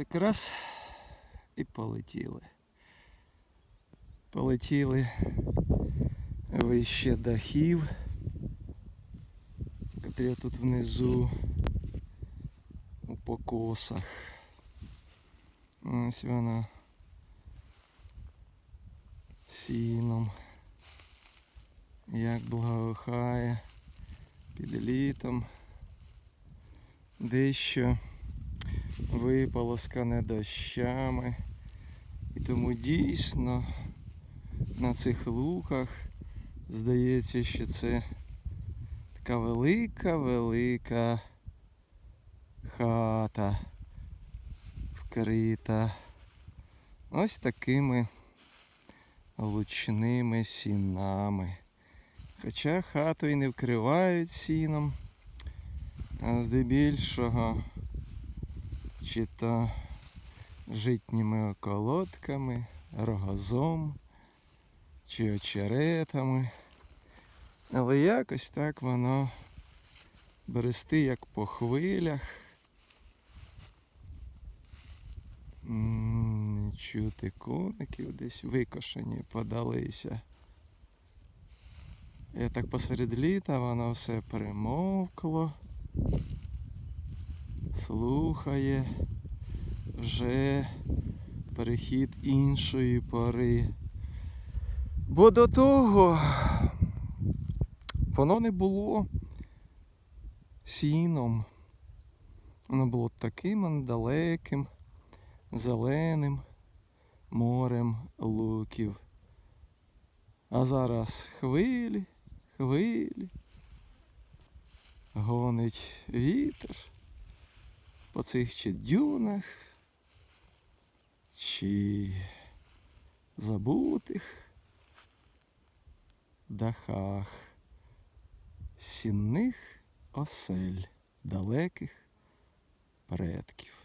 так раз і полетіли. Полетіли вище дахів, котрі тут внизу у покосах. Ось вона сіном. Як благоухає під літом. Дещо виполоскане дощами. І тому дійсно на цих луках здається, що це така велика-велика хата вкрита ось такими лучними сінами. Хоча хату і не вкривають сіном, а здебільшого чи то житніми околотками, рогозом чи очеретами. Але якось так воно берести як по хвилях. Чути коників десь викошені подалися. І так посеред літа воно все примовкло, слухає вже перехід іншої пори. Бо до того воно не було сіном. Воно було таким далеким, зеленим морем луків. А зараз хвилі, хвилі. Гонить вітер по цих чи дюнах, чи забутих дахах сінних осель далеких предків.